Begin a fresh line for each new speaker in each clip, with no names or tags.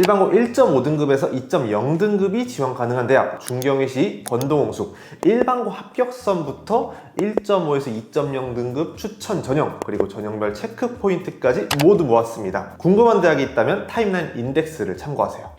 일반고 1.5등급에서 2.0등급이 지원 가능한 대학 중경외시 권도홍숙 일반고 합격선부터 1.5에서 2.0등급 추천 전형 그리고 전형별 체크 포인트까지 모두 모았습니다. 궁금한 대학이 있다면 타임라인 인덱스를 참고하세요.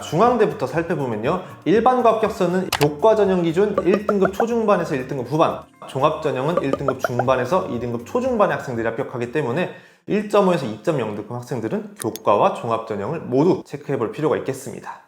중앙대부터 살펴보면요. 일반고 합격선은 교과 전형 기준 1등급 초중반에서 1등급 후반, 종합 전형은 1등급 중반에서 2등급 초중반의 학생들이 합격하기 때문에 1.5에서 2.0 등급 학생들은 교과와 종합 전형을 모두 체크해 볼 필요가 있겠습니다.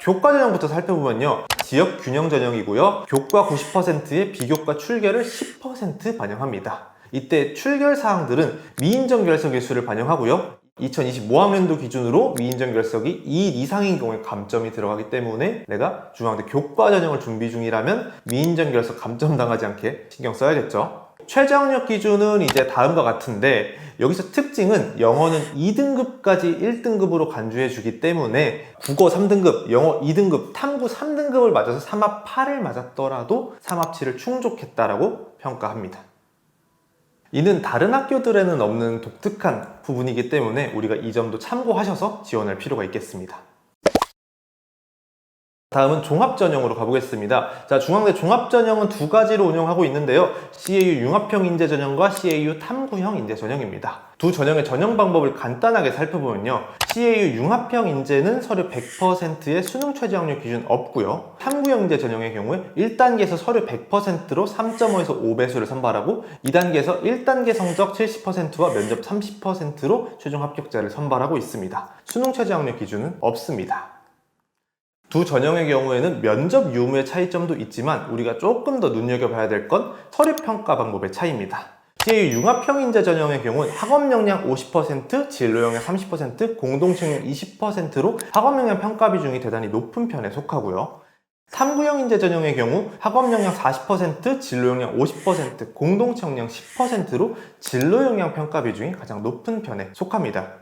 교과 전형부터 살펴보면요. 지역 균형 전형이고요. 교과 90%에 비교과 출결을 10% 반영합니다. 이때 출결 사항들은 미인정 결석 일수를 반영하고요. 2025학년도 기준으로 미인정 결석이 2일 이상인 경우에 감점이 들어가기 때문에 내가 중앙대 교과 전형을 준비 중이라면 미인정 결석 감점 당하지 않게 신경 써야겠죠. 최저학력 기준은 이제 다음과 같은데 여기서 특징은 영어는 2등급까지 1등급으로 간주해 주기 때문에 국어 3등급, 영어 2등급, 탐구 3등급을 맞아서 3합 8을 맞았더라도 3합 7을 충족했다라고 평가합니다. 이는 다른 학교들에는 없는 독특한 부분이기 때문에 우리가 이 점도 참고하셔서 지원할 필요가 있겠습니다. 다음은 종합전형으로 가보겠습니다. 자, 중앙대 종합전형은 두 가지로 운영하고 있는데요. CAU 융합형 인재 전형과 CAU 탐구형 인재 전형입니다. 두 전형의 전형 방법을 간단하게 살펴보면요. CAU 융합형 인재는 서류 100%의 수능 최저 학력 기준 없고요. 탐구형 인재 전형의 경우에 1단계에서 서류 100%로 3.5에서 5배수를 선발하고 2단계에서 1단계 성적 70%와 면접 30%로 최종 합격자를 선발하고 있습니다. 수능 최저 학력 기준은 없습니다. 두 전형의 경우에는 면접 유무의 차이점도 있지만 우리가 조금 더 눈여겨봐야 될 건 서류 평가 방법의 차이입니다. CAU 융합형 인재 전형의 경우는 학업 역량 50%, 진로 역량 30%, 공동 책임 20%로 학업 역량 평가 비중이 대단히 높은 편에 속하고요. 탐구형 인재 전형의 경우 학업 역량 40%, 진로 역량 50%, 공동체 역량 10%로 진로 역량 평가 비중이 가장 높은 편에 속합니다.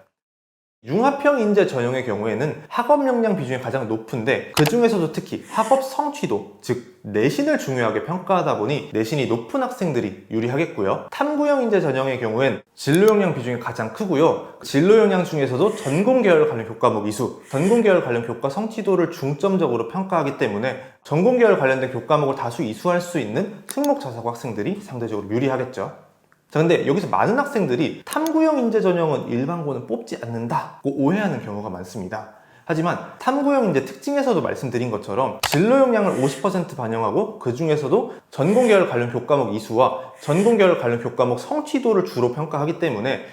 융합형 인재 전형의 경우에는 학업 역량 비중이 가장 높은데 그 중에서도 특히 학업 성취도 즉 내신을 중요하게 평가하다 보니 내신이 높은 학생들이 유리하겠고요. 탐구형 인재 전형의 경우엔 진로 역량 비중이 가장 크고요. 진로 역량 중에서도 전공 계열 관련 교과목 이수 전공 계열 관련 교과 성취도를 중점적으로 평가하기 때문에 전공 계열 관련된 교과목을 다수 이수할 수 있는 특목 자사고 학생들이 상대적으로 유리하겠죠 자, 근데 여기서 많은 학생들이 탐구형 인재 전형은 일반고는 뽑지 않는다고 오해하는 경우가 많습니다. 하지만 탐구형 인재 특징에서도 말씀드린 것처럼 진로 역량을 50% 반영하고 그 중에서도 전공 계열 관련 교과목 이수와 전공 계열 관련 교과목 성취도를 주로 평가하기 때문에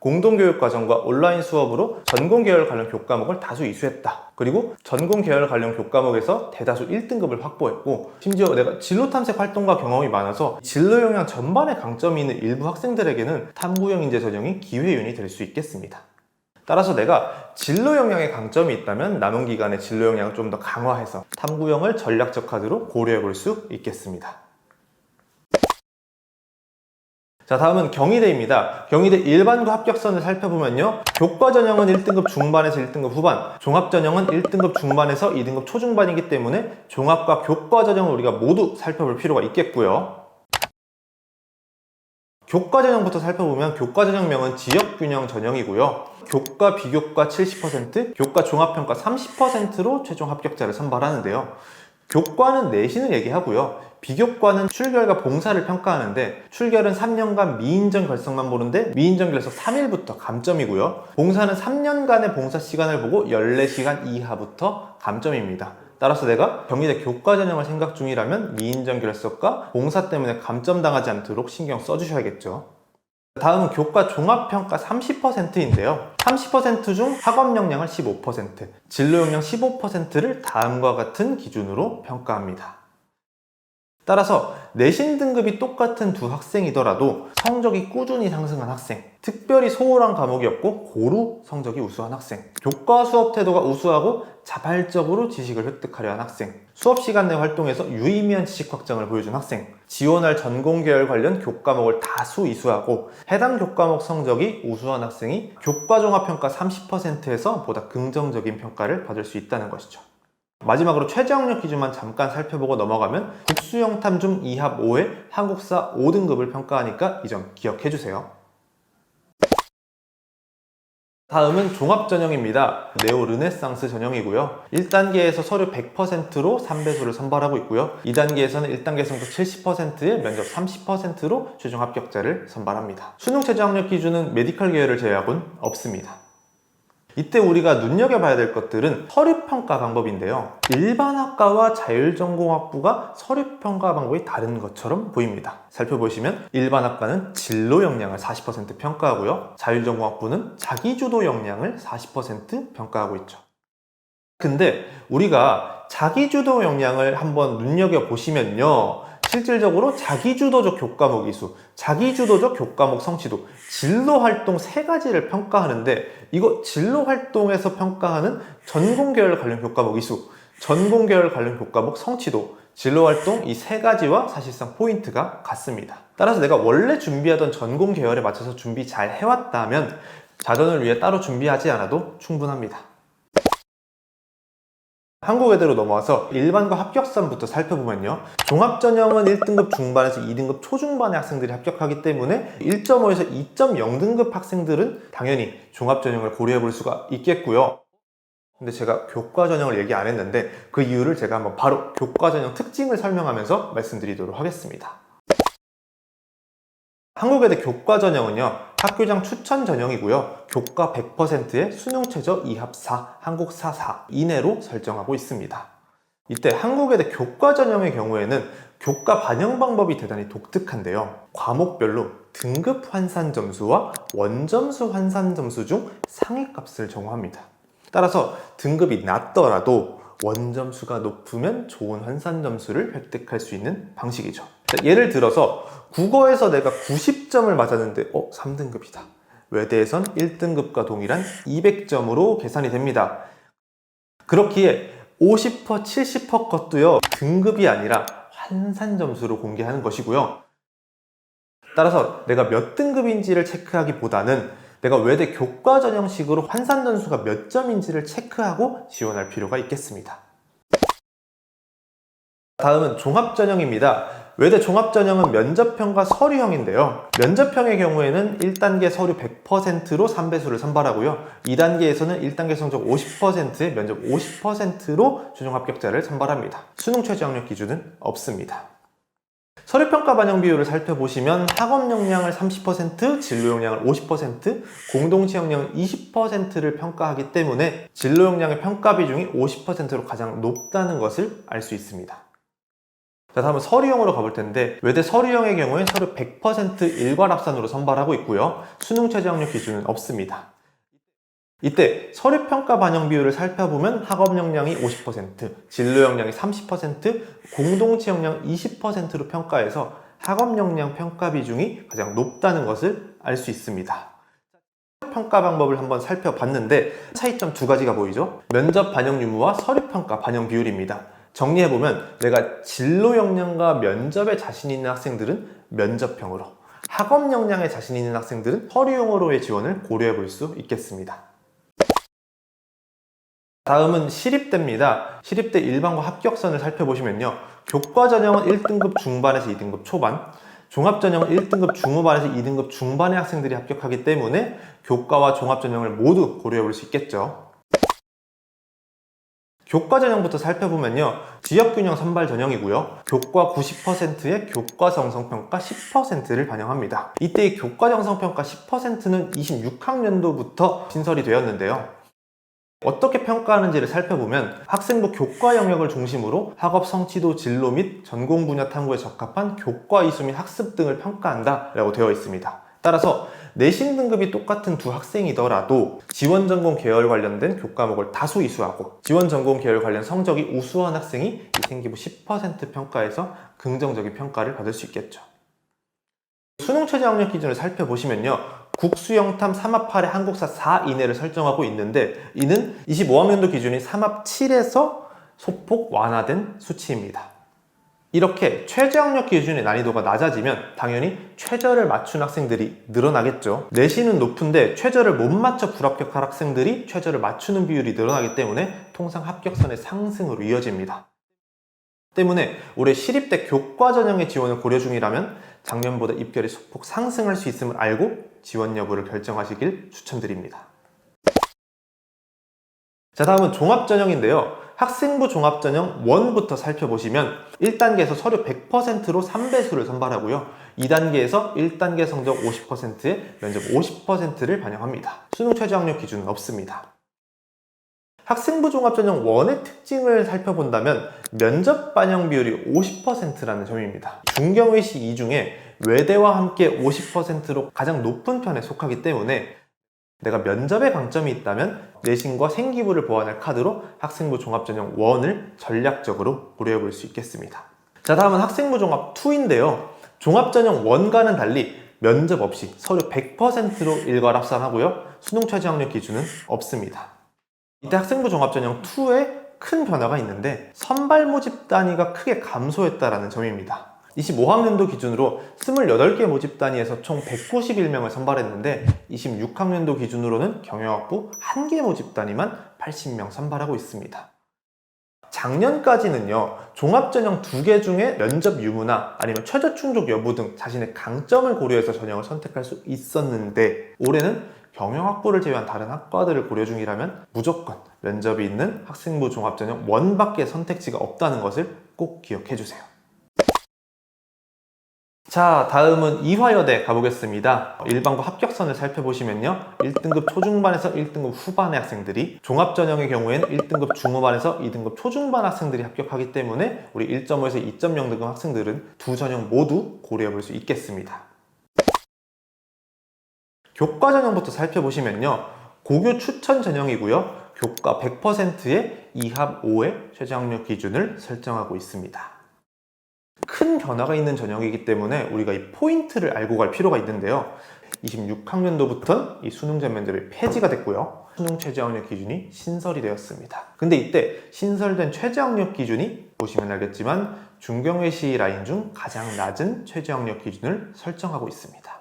공동교육과정과 온라인 수업으로 전공 계열 관련 교과목을 다수 이수했다. 그리고 전공 계열 관련 교과목에서 대다수 1등급을 확보했고 심지어 내가 진로 탐색 활동과 경험이 많아서 진로 역량 전반에 강점이 있는 일부 학생들에게는 탐구형 인재 전형이 기회윤이 될 수 있겠습니다. 따라서 내가 진로 역량에 강점이 있다면 남은 기간에 진로 역량을 좀 더 강화해서 탐구형을 전략적 카드로 고려해 볼 수 있겠습니다. 자 다음은 경희대입니다. 경희대 일반고 합격선을 살펴보면요. 교과 전형은 1등급 중반에서 1등급 후반, 종합 전형은 1등급 중반에서 2등급 초중반이기 때문에 종합과 교과 전형을 우리가 모두 살펴볼 필요가 있겠고요. 교과 전형부터 살펴보면 교과 전형명은 지역 균형 전형이고요. 교과 비교과 70%, 교과 종합평가 30%로 최종 합격자를 선발하는데요. 교과는 내신을 얘기하고요. 비교과는 출결과 봉사를 평가하는데 출결은 3년간 미인정 결석만 보는데 미인정 결석 3일부터 감점이고요. 봉사는 3년간의 봉사 시간을 보고 14시간 이하부터 감점입니다. 따라서 내가 경희대 교과 전형을 생각 중이라면 미인정 결석과 봉사 때문에 감점당하지 않도록 신경 써주셔야겠죠. 다음은 교과 종합평가 30%인데요. 30%중 학업 역량을 15%, 진로 역량 15%를 다음과 같은 기준으로 평가합니다. 따라서 내신 등급이 똑같은 두 학생이더라도 성적이 꾸준히 상승한 학생, 특별히 소홀한 과목이 없고 고루 성적이 우수한 학생, 교과 수업 태도가 우수하고 자발적으로 지식을 획득하려 한 학생, 수업 시간 내 활동에서 유의미한 지식 확장을 보여준 학생, 지원할 전공 계열 관련 교과목을 다수 이수하고 해당 교과목 성적이 우수한 학생이 교과 종합 평가 30%에서 보다 긍정적인 평가를 받을 수 있다는 것이죠. 마지막으로 최저학력 기준만 잠깐 살펴보고 넘어가면 국수형 탐중 2합 5에 한국사 5등급을 평가하니까 이 점 기억해 주세요. 다음은 종합 전형입니다. 네오 르네상스 전형이고요. 1단계에서 서류 100%로 3배수를 선발하고 있고요. 2단계에서는 1단계 성적 70%에 면접 30%로 최종 합격자를 선발합니다. 수능 최저 학력 기준은 메디컬 계열을 제외하고는 없습니다. 이때 우리가 눈여겨봐야 될 것들은 서류평가 방법인데요. 일반 학과와 자율전공학부가 서류평가 방법이 다른 것처럼 보입니다. 살펴보시면 일반 학과는 진로 역량을 40% 평가하고요. 자율전공학부는 자기주도 역량을 40% 평가하고 있죠. 근데 우리가 자기주도 역량을 한번 눈여겨보시면요. 실질적으로 자기주도적 교과목 이수, 자기주도적 교과목 성취도, 진로 활동 세 가지를 평가하는데 이거 진로 활동에서 평가하는 전공 계열 관련 교과목 이수, 전공 계열 관련 교과목 성취도, 진로 활동 이 세 가지와 사실상 포인트가 같습니다. 따라서 내가 원래 준비하던 전공 계열에 맞춰서 준비 잘 해왔다면 자전을 위해 따로 준비하지 않아도 충분합니다. 한국외대로 넘어와서 일반과 합격선부터 살펴보면요. 종합전형은 1등급 중반에서 2등급 초중반의 학생들이 합격하기 때문에 1.5에서 2.0등급 학생들은 당연히 종합전형을 고려해 볼 수가 있겠고요. 근데 제가 교과전형을 얘기 안 했는데 그 이유를 제가 한번 바로 교과전형 특징을 설명하면서 말씀드리도록 하겠습니다. 한국외대 교과전형은요. 학교장 추천 전형이고요. 교과 100%의 수능 최저 2합 4, 한국사 4 이내로 설정하고 있습니다. 이때 한국외대 교과 전형의 경우에는 교과 반영 방법이 대단히 독특한데요. 과목별로 등급 환산 점수와 원점수 환산 점수 중 상위값을 정합니다. 따라서 등급이 낮더라도 원점수가 높으면 좋은 환산 점수를 획득할 수 있는 방식이죠. 자, 예를 들어서 국어에서 내가 90점을 맞았는데 어 3등급이다. 외대에선 1등급과 동일한 200점으로 계산이 됩니다. 그렇기에 50%, 70% 것도요 등급이 아니라 환산 점수로 공개하는 것이고요. 따라서 내가 몇 등급인지를 체크하기보다는 내가 외대 교과 전형식으로 환산 점수가 몇 점인지를 체크하고 지원할 필요가 있겠습니다. 다음은 종합 전형입니다. 외대 종합 전형은 면접형과 서류형인데요. 면접형의 경우에는 1단계 서류 100%로 3배수를 선발하고요. 2단계에서는 1단계 성적 50%에 면접 50%로 최종 합격자를 선발합니다. 수능 최저 학력 기준은 없습니다. 서류평가 반영 비율을 살펴보시면 학업 역량을 30%, 진로 역량을 50%, 공동치 역량을 20%를 평가하기 때문에 진로 역량의 평가 비중이 50%로 가장 높다는 것을 알 수 있습니다. 자, 다음은 서류형으로 가볼 텐데 외대 서류형의 경우에 서류 100% 일괄 합산으로 선발하고 있고요. 수능 최저 학력 기준은 없습니다. 이때 서류 평가 반영 비율을 살펴보면 학업 역량이 50%, 진로 역량이 30%, 공동치 역량 20%로 평가해서 학업 역량 평가 비중이 가장 높다는 것을 알 수 있습니다. 평가 방법을 한번 살펴봤는데 차이점 두 가지가 보이죠? 면접 반영 유무와 서류 평가 반영 비율입니다. 정리해보면 내가 진로 역량과 면접에 자신 있는 학생들은 면접형으로 학업 역량에 자신 있는 학생들은 서류형으로의 지원을 고려해 볼 수 있겠습니다. 다음은 시립대입니다. 시립대 일반과 합격선을 살펴보시면요. 교과 전형은 1등급 중반에서 2등급 초반, 종합 전형은 1등급 중후반에서 2등급 중반의 학생들이 합격하기 때문에 교과와 종합 전형을 모두 고려해 볼 수 있겠죠. 교과 전형부터 살펴보면요. 지역균형 선발 전형이고요. 교과 90%의 교과 정성평가 10%를 반영합니다. 이때의 교과 정성평가 10%는 26학년도부터 신설이 되었는데요. 어떻게 평가하는지를 살펴보면 학생부 교과 영역을 중심으로 학업 성취도 진로 및 전공 분야 탐구에 적합한 교과 이수 및 학습 등을 평가한다 라고 되어 있습니다. 따라서 내신 등급이 똑같은 두 학생이더라도 지원 전공 계열 관련된 교과목을 다수 이수하고 지원 전공 계열 관련 성적이 우수한 학생이 이 생기부 10% 평가에서 긍정적인 평가를 받을 수 있겠죠. 수능 최저 학력 기준을 살펴보시면요. 국수영탐 3합 8에 한국사 4 이내를 설정하고 있는데 이는 25학년도 기준이 3합 7에서 소폭 완화된 수치입니다. 이렇게 최저학력 기준의 난이도가 낮아지면 당연히 최저를 맞춘 학생들이 늘어나겠죠. 내신은 높은데 최저를 못 맞춰 불합격한 학생들이 최저를 맞추는 비율이 늘어나기 때문에 통상 합격선의 상승으로 이어집니다. 때문에 올해 시립대 교과 전형의 지원을 고려 중이라면 작년보다 입결이 소폭 상승할 수 있음을 알고 지원 여부를 결정하시길 추천드립니다. 자, 다음은 종합전형인데요. 학생부 종합전형 1부터 살펴보시면 1단계에서 서류 100%로 3배수를 선발하고요. 2단계에서 1단계 성적 50%에 면접 50%를 반영합니다. 수능 최저학력 기준은 없습니다. 학생부 종합전형 1의 특징을 살펴본다면 면접 반영 비율이 50%라는 점입니다. 중경외시 이 중에 외대와 함께 50%로 가장 높은 편에 속하기 때문에 내가 면접에 강점이 있다면 내신과 생기부를 보완할 카드로 학생부 종합전형 1을 전략적으로 고려해 볼 수 있겠습니다. 자, 다음은 학생부 종합 2인데요. 종합전형 1과는 달리 면접 없이 서류 100%로 일괄 합산하고요. 수능 최저학력 기준은 없습니다. 이때 학생부 종합전형 2에 큰 변화가 있는데 선발 모집 단위가 크게 감소했다라는 점입니다. 25학년도 기준으로 28개 모집 단위에서 총 191명을 선발했는데 26학년도 기준으로는 경영학부 1개 모집 단위만 80명 선발하고 있습니다. 작년까지는요, 종합전형 2개 중에 면접 유무나 아니면 최저 충족 여부 등 자신의 강점을 고려해서 전형을 선택할 수 있었는데 올해는 경영학부를 제외한 다른 학과들을 고려 중이라면 무조건 면접이 있는 학생부 종합전형 원밖에 선택지가 없다는 것을 꼭 기억해 주세요. 자, 다음은 이화여대 가보겠습니다. 일반고 합격선을 살펴보시면요. 1등급 초중반에서 1등급 후반의 학생들이 종합전형의 경우에는 1등급 중후반에서 2등급 초중반 학생들이 합격하기 때문에 우리 1.5에서 2.0 등급 학생들은 두 전형 모두 고려해 볼 수 있겠습니다. 교과 전형부터 살펴보시면요. 고교 추천 전형이고요. 교과 100%의 2합 5의 최저학력 기준을 설정하고 있습니다. 큰 변화가 있는 전형이기 때문에 우리가 이 포인트를 알고 갈 필요가 있는데요. 26학년도부터 이 수능 전 면접이 폐지가 됐고요. 수능 최저학력 기준이 신설이 되었습니다. 근데 이때 신설된 최저학력 기준이 보시면 알겠지만 중경외시 라인 중 가장 낮은 최저학력 기준을 설정하고 있습니다.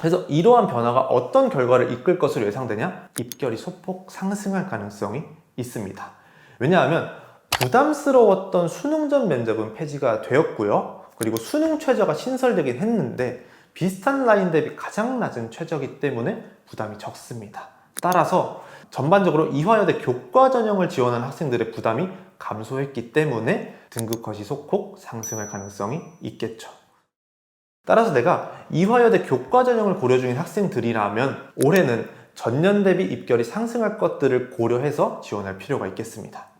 그래서 이러한 변화가 어떤 결과를 이끌 것으로 예상되냐? 입결이 소폭 상승할 가능성이 있습니다. 왜냐하면 부담스러웠던 수능 전 면접은 폐지가 되었고요. 그리고 수능 최저가 신설되긴 했는데 비슷한 라인 대비 가장 낮은 최저이기 때문에 부담이 적습니다. 따라서 전반적으로 이화여대 교과 전형을 지원한 학생들의 부담이 감소했기 때문에 등급 컷이 소폭 상승할 가능성이 있겠죠. 따라서 내가 이화여대 교과 전형을 고려 중인 학생들이라면 올해는 전년 대비 입결이 상승할 것들을 고려해서 지원할 필요가 있겠습니다.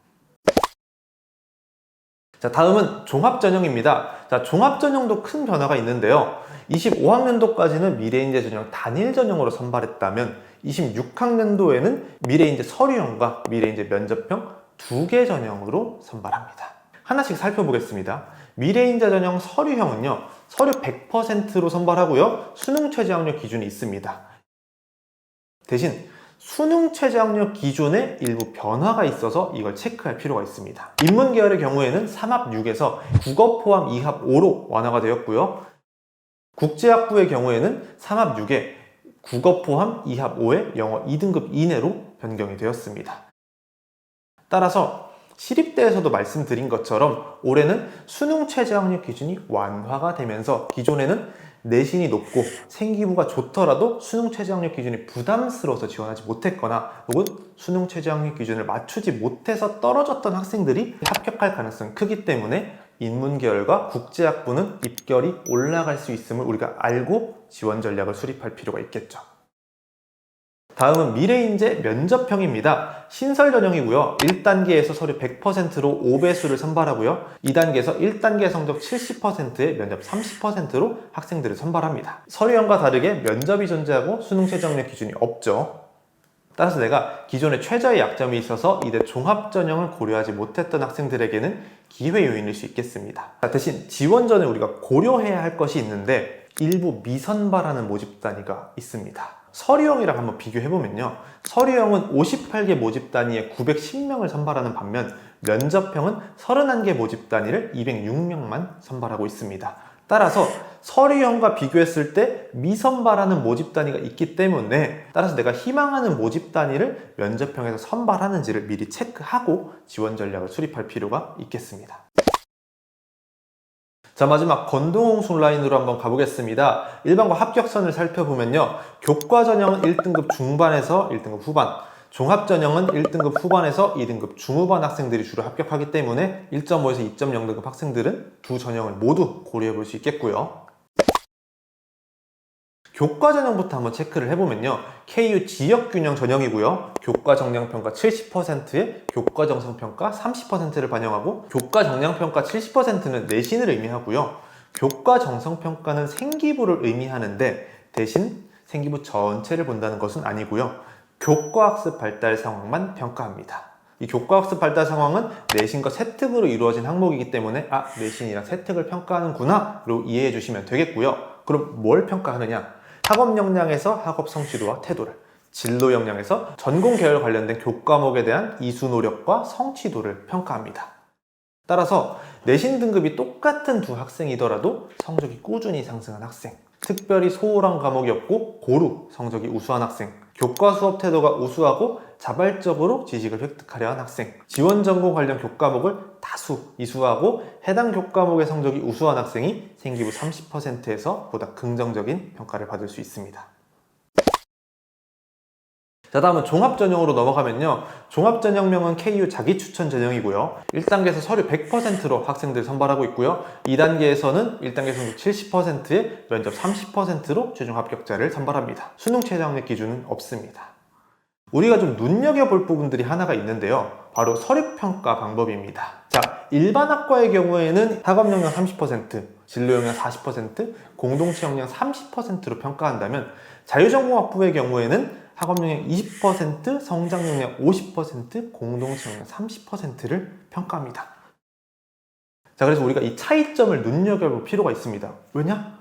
자, 다음은 종합전형입니다. 자, 종합전형도 큰 변화가 있는데요. 25학년도까지는 미래인재 전형 단일 전형으로 선발했다면 26학년도에는 미래인재 서류형과 미래인재 면접형 두 개 전형으로 선발합니다. 하나씩 살펴보겠습니다. 미래인재 전형 서류형은요, 서류 100%로 선발하고요, 수능 최저학력 기준이 있습니다. 대신 수능 최저학력 기준에 일부 변화가 있어서 이걸 체크할 필요가 있습니다. 인문 계열의 경우에는 3합 6에서 국어 포함 2합 5로 완화가 되었고요. 국제학부의 경우에는 3합 6에 국어 포함 2합 5에 영어 2등급 이내로 변경이 되었습니다. 따라서 시립대에서도 말씀드린 것처럼 올해는 수능 최저학력 기준이 완화가 되면서 기존에는 내신이 높고 생기부가 좋더라도 수능 최저학력 기준이 부담스러워서 지원하지 못했거나 혹은 수능 최저학력 기준을 맞추지 못해서 떨어졌던 학생들이 합격할 가능성이 크기 때문에 인문계열과 국제학부는 입결이 올라갈 수 있음을 우리가 알고 지원 전략을 수립할 필요가 있겠죠. 다음은 미래인재 면접형입니다. 신설 전형이고요. 1단계에서 서류 100%로 5배수를 선발하고요. 2단계에서 1단계 성적 70%에 면접 30%로 학생들을 선발합니다. 서류형과 다르게 면접이 존재하고 수능 최저학력 기준이 없죠. 따라서 내가 기존에 최저의 약점이 있어서 이대 종합 전형을 고려하지 못했던 학생들에게는 기회 요인일 수 있겠습니다. 대신 지원 전에 우리가 고려해야 할 것이 있는데 일부 미선발하는 모집 단위가 있습니다. 서류형이랑 한번 비교해보면요. 서류형은 58개 모집 단위에 910명을 선발하는 반면 면접형은 31개 모집 단위를 206명만 선발하고 있습니다. 따라서 서류형과 비교했을 때 미선발하는 모집 단위가 있기 때문에 따라서 내가 희망하는 모집 단위를 면접형에서 선발하는지를 미리 체크하고 지원 전략을 수립할 필요가 있겠습니다. 자 마지막 건동홍 순라인으로 한번 가보겠습니다. 일반과 합격선을 살펴보면요. 교과 전형은 1등급 중반에서 1등급 후반, 종합전형은 1등급 후반에서 2등급 중후반 학생들이 주로 합격하기 때문에 1.5에서 2.0등급 학생들은 두 전형을 모두 고려해 볼 수 있겠고요. 교과 전형부터 한번 체크를 해보면요. KU 지역 균형 전형이고요. 교과 정량평가 70%에 교과 정성평가 30%를 반영하고 교과 정량평가 70%는 내신을 의미하고요. 교과 정성평가는 생기부를 의미하는데 대신 생기부 전체를 본다는 것은 아니고요. 교과 학습 발달 상황만 평가합니다. 이 교과학습 발달 상황은 내신과 세특으로 이루어진 항목이기 때문에 아 내신이랑 세특을 평가하는구나로 이해해 주시면 되겠고요. 그럼 뭘 평가하느냐? 학업 역량에서 학업 성취도와 태도를 진로 역량에서 전공 계열 관련된 교과목에 대한 이수 노력과 성취도를 평가합니다. 따라서 내신 등급이 똑같은 두 학생이더라도 성적이 꾸준히 상승한 학생, 특별히 소홀한 과목이 없고 고루 성적이 우수한 학생, 교과 수업 태도가 우수하고 자발적으로 지식을 획득하려 한 학생, 지원 전공 관련 교과목을 다수 이수하고 해당 교과목의 성적이 우수한 학생이 생기부 30%에서 보다 긍정적인 평가를 받을 수 있습니다. 자 다음은 종합전형으로 넘어가면요. 종합전형명은 KU 자기추천 전형이고요. 1단계에서 서류 100%로 학생들 선발하고 있고요. 2단계에서는 1단계 성적 70%에 면접 30%로 최종 합격자를 선발합니다. 수능 최저학력 기준은 없습니다 우리가 좀 눈여겨볼 부분들이 하나가 있는데요 바로 서류평가 방법입니다 자 일반 학과의 경우에는 학업 역량 30% 진로 역량 40% 공동체 역량 30%로 평가한다면 자유전공학부의 경우에는 학업 역량 20%, 성장 역량 50%, 공동체 역량 30%를 평가합니다. 자, 그래서 우리가 이 차이점을 눈여겨볼 필요가 있습니다. 왜냐?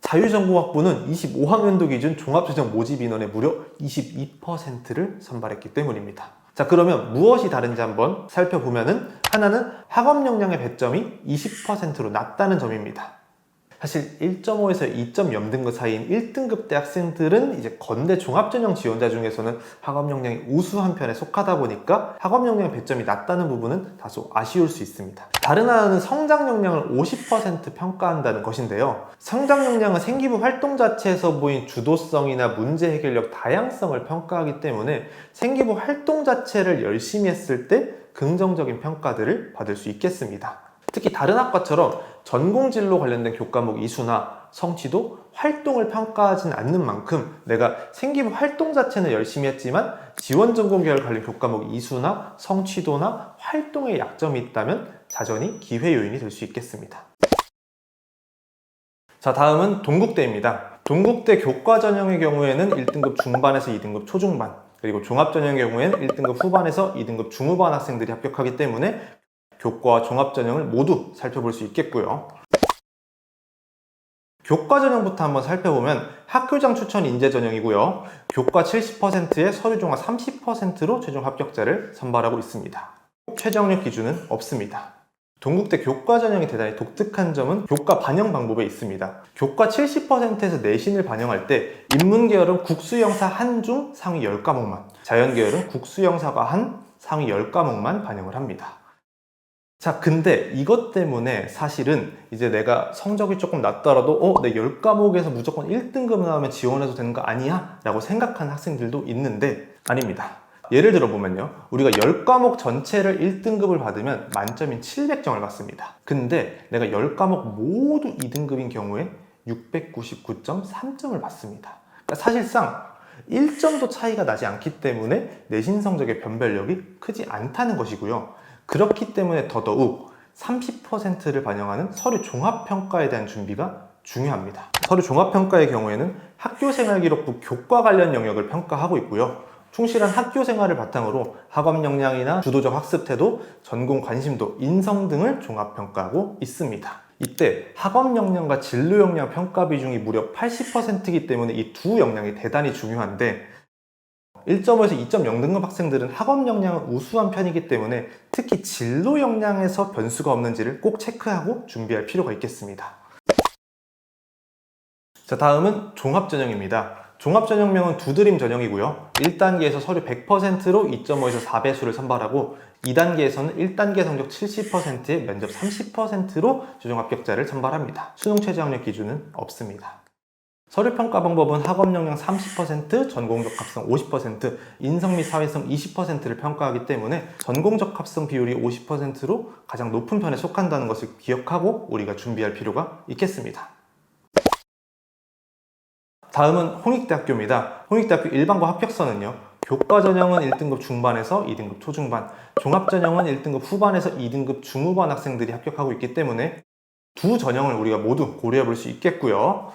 자유전공학부는 25학년도 기준 종합전형 모집 인원의 무려 22%를 선발했기 때문입니다. 자, 그러면 무엇이 다른지 한번 살펴보면은 하나는 학업 역량의 배점이 20%로 낮다는 점입니다. 사실 1.5에서 2.0등급 사이인 1등급 대 학생들은 이제 건대 종합전형 지원자 중에서는 학업 역량이 우수한 편에 속하다 보니까 학업 역량 배점이 낮다는 부분은 다소 아쉬울 수 있습니다. 다른 하나는 성장 역량을 50% 평가한다는 것인데요. 성장 역량은 생기부 활동 자체에서 보인 주도성이나 문제 해결력 다양성을 평가하기 때문에 생기부 활동 자체를 열심히 했을 때 긍정적인 평가들을 받을 수 있겠습니다. 특히 다른 학과처럼 전공 진로 관련된 교과목 이수나 성취도 활동을 평가하진 않는 만큼 내가 생기부 활동 자체는 열심히 했지만 지원 전공 계열 관련 교과목 이수나 성취도나 활동에 약점이 있다면 자전이 기회 요인이 될 수 있겠습니다. 자, 다음은 동국대입니다. 동국대 교과 전형의 경우에는 1등급 중반에서 2등급 초중반, 그리고 종합 전형의 경우에는 1등급 후반에서 2등급 중후반 학생들이 합격하기 때문에 교과 종합 전형을 모두 살펴볼 수 있겠고요. 교과 전형부터 한번 살펴보면 학교장 추천 인재 전형이고요. 교과 70%에 서류 종합 30%로 최종 합격자를 선발하고 있습니다. 최저학력 기준은 없습니다. 동국대 교과 전형이 대단히 독특한 점은 교과 반영 방법에 있습니다. 교과 70%에서 내신을 반영할 때 인문 계열은 국수영사 한 중 상위 10과목만, 자연 계열은 국수영사가 한 상위 10과목만 반영을 합니다. 자, 근데 이것 때문에 사실은 이제 내가 성적이 조금 낮더라도 어, 내 10과목에서 무조건 1등급 나오면 지원해도 되는 거 아니야? 라고 생각하는 학생들도 있는데 아닙니다. 예를 들어 보면요. 우리가 10과목 전체를 1등급을 받으면 만점인 700점을 받습니다. 근데 내가 10과목 모두 2등급인 경우에 699.3점을 받습니다. 그러니까 사실상 1점도 차이가 나지 않기 때문에 내신 성적의 변별력이 크지 않다는 것이고요. 그렇기 때문에 더더욱 30%를 반영하는 서류 종합평가에 대한 준비가 중요합니다. 서류 종합평가의 경우에는 학교생활기록부 교과 관련 영역을 평가하고 있고요. 충실한 학교 생활을 바탕으로 학업 역량이나 주도적 학습 태도, 전공 관심도, 인성 등을 종합 평가하고 있습니다. 이때 학업 역량과 진로 역량 평가 비중이 무려 80%이기 때문에 이 두 역량이 대단히 중요한데 1.5에서 2.0 등급 학생들은 학업 역량은 우수한 편이기 때문에 특히 진로 역량에서 변수가 없는지를 꼭 체크하고 준비할 필요가 있겠습니다. 자, 다음은 종합전형입니다. 종합전형명은 두드림 전형이고요. 1단계에서 서류 100%로 2.5에서 4배수를 선발하고 2단계에서는 1단계 성적 70%에 면접 30%로 최종 합격자를 선발합니다. 수능 최저학력 기준은 없습니다. 서류 평가 방법은 학업 역량 30%, 전공적 합성 50%, 인성 및 사회성 20%를 평가하기 때문에 전공적 합성 비율이 50%로 가장 높은 편에 속한다는 것을 기억하고 우리가 준비할 필요가 있겠습니다. 다음은 홍익대학교입니다. 홍익대학교 일반고 합격서는요. 교과 전형은 1등급 중반에서 2등급 초중반, 종합 전형은 1등급 후반에서 2등급 중후반 학생들이 합격하고 있기 때문에 두 전형을 우리가 모두 고려해 볼 수 있겠고요.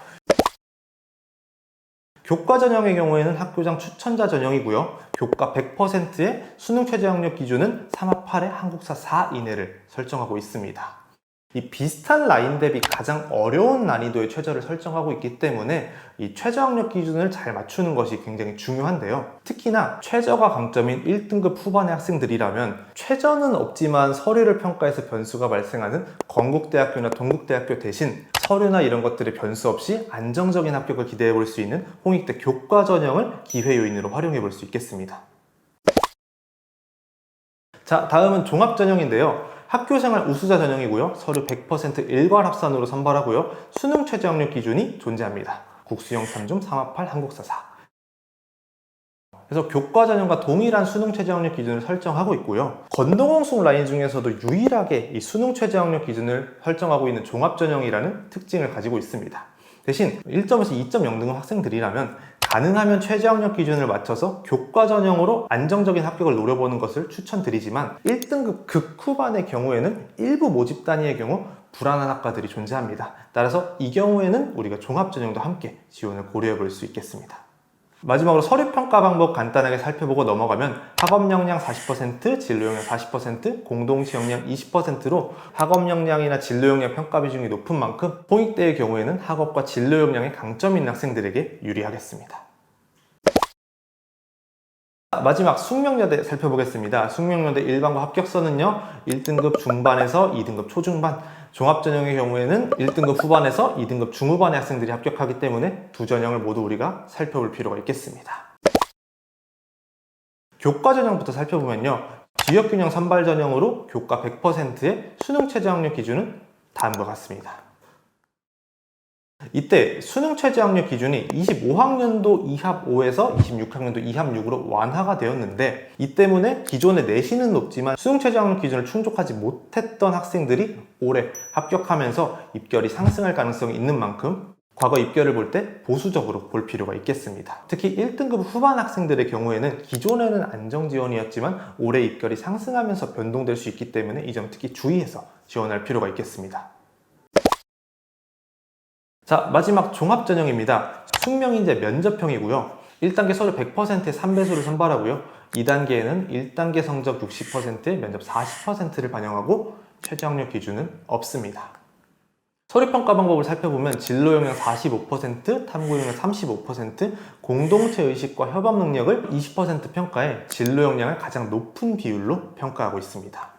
교과 전형의 경우에는 학교장 추천자 전형이고요. 교과 100%의 수능 최저 학력 기준은 3합 8의 한국사 4 이내를 설정하고 있습니다. 이 비슷한 라인 대비 가장 어려운 난이도의 최저를 설정하고 있기 때문에 이 최저 학력 기준을 잘 맞추는 것이 굉장히 중요한데요. 특히나 최저가 강점인 1등급 후반의 학생들이라면 최저는 없지만 서류를 평가해서 변수가 발생하는 건국대학교나 동국대학교 대신 서류나 이런 것들의 변수 없이 안정적인 합격을 기대해 볼 수 있는 홍익대 교과 전형을 기회 요인으로 활용해 볼 수 있겠습니다. 자, 다음은 종합 전형인데요. 학교생활 우수자 전형이고요. 서류 100% 일괄 합산으로 선발하고요. 수능 최저 학력 기준이 존재합니다. 국수형 3중 3합 8 한국사 4. 그래서 교과 전형과 동일한 수능 최저 학력 기준을 설정하고 있고요. 건동홍숙 라인 중에서도 유일하게 이 수능 최저 학력 기준을 설정하고 있는 종합 전형이라는 특징을 가지고 있습니다. 대신 1점에서 2.0 등급 학생들이라면 가능하면 최저 학력 기준을 맞춰서 교과 전형으로 안정적인 합격을 노려보는 것을 추천드리지만 1등급 극후반의 경우에는 일부 모집 단위의 경우 불안한 학과들이 존재합니다. 따라서 이 경우에는 우리가 종합 전형도 함께 지원을 고려해 볼 수 있겠습니다. 마지막으로 서류평가 방법 간단하게 살펴보고 넘어가면 학업 역량 40%, 진로 역량 40%, 공동체 역량 20%로 학업 역량이나 진로 역량 평가 비중이 높은 만큼 홍익대의 경우에는 학업과 진로 역량에 강점 있는 학생들에게 유리하겠습니다. 마지막 숙명여대 살펴보겠습니다. 숙명여대 일반고 합격서는요, 1등급 중반에서 2등급 초중반, 종합전형의 경우에는 1등급 후반에서 2등급 중후반의 학생들이 합격하기 때문에 두 전형을 모두 우리가 살펴볼 필요가 있겠습니다. 교과 전형부터 살펴보면요. 지역균형 선발 전형으로 교과 100%의 수능 최저 학력 기준은 다음과 같습니다. 이때 수능 최저 학력 기준이 25학년도 2합 5에서 26학년도 2합 6으로 완화가 되었는데 이 때문에 기존의 내신은 높지만 수능 최저 학력 기준을 충족하지 못했던 학생들이 올해 합격하면서 입결이 상승할 가능성이 있는 만큼 과거 입결을 볼 때 보수적으로 볼 필요가 있겠습니다. 특히 1등급 후반 학생들의 경우에는 기존에는 안정 지원이었지만 올해 입결이 상승하면서 변동될 수 있기 때문에 이 점 특히 주의해서 지원할 필요가 있겠습니다. 자, 마지막 종합 전형입니다. 숙명인재 면접형이고요. 1단계 서류 100%의 3배수를 선발하고요. 2단계에는 1단계 성적 60%의 면접 40%를 반영하고 최저 학력 기준은 없습니다. 서류 평가 방법을 살펴보면 진로 역량 45%, 탐구 역량 35%, 공동체 의식과 협업 능력을 20% 평가해 진로 역량을 가장 높은 비율로 평가하고 있습니다.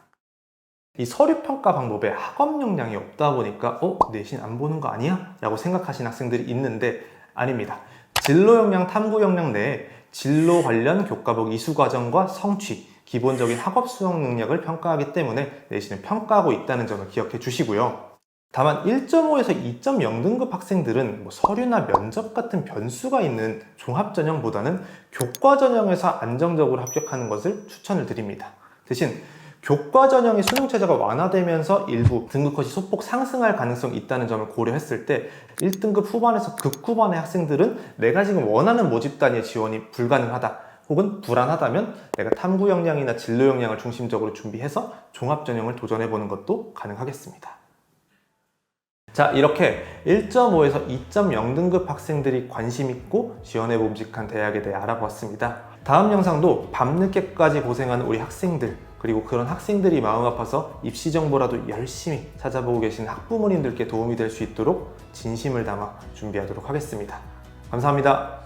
이 서류 평가 방법에 학업 역량이 없다 보니까 어 내신 안 보는 거 아니야? 라고 생각하시는 학생들이 있는데 아닙니다. 진로 역량, 탐구 역량 내에 진로 관련 교과목 이수 과정과 성취, 기본적인 학업 수행 능력을 평가하기 때문에 내신을 평가하고 있다는 점을 기억해 주시고요. 다만 1.5에서 2.0 등급 학생들은 뭐 서류나 면접 같은 변수가 있는 종합 전형보다는 교과 전형에서 안정적으로 합격하는 것을 추천을 드립니다. 대신 교과 전형의 수능 체제가 완화되면서 일부 등급컷이 소폭 상승할 가능성이 있다는 점을 고려했을 때 1등급 후반에서 극후반의 학생들은 내가 지금 원하는 모집 단위의 지원이 불가능하다 혹은 불안하다면 내가 탐구 역량이나 진로 역량을 중심적으로 준비해서 종합 전형을 도전해 보는 것도 가능하겠습니다. 자, 이렇게 1.5에서 2.0 등급 학생들이 관심 있고 지원해 봄직한 대학에 대해 알아보았습니다. 다음 영상도 밤늦게까지 고생하는 우리 학생들 그리고 그런 학생들이 마음 아파서 입시 정보라도 열심히 찾아보고 계신 학부모님들께 도움이 될 수 있도록 진심을 담아 준비하도록 하겠습니다. 감사합니다.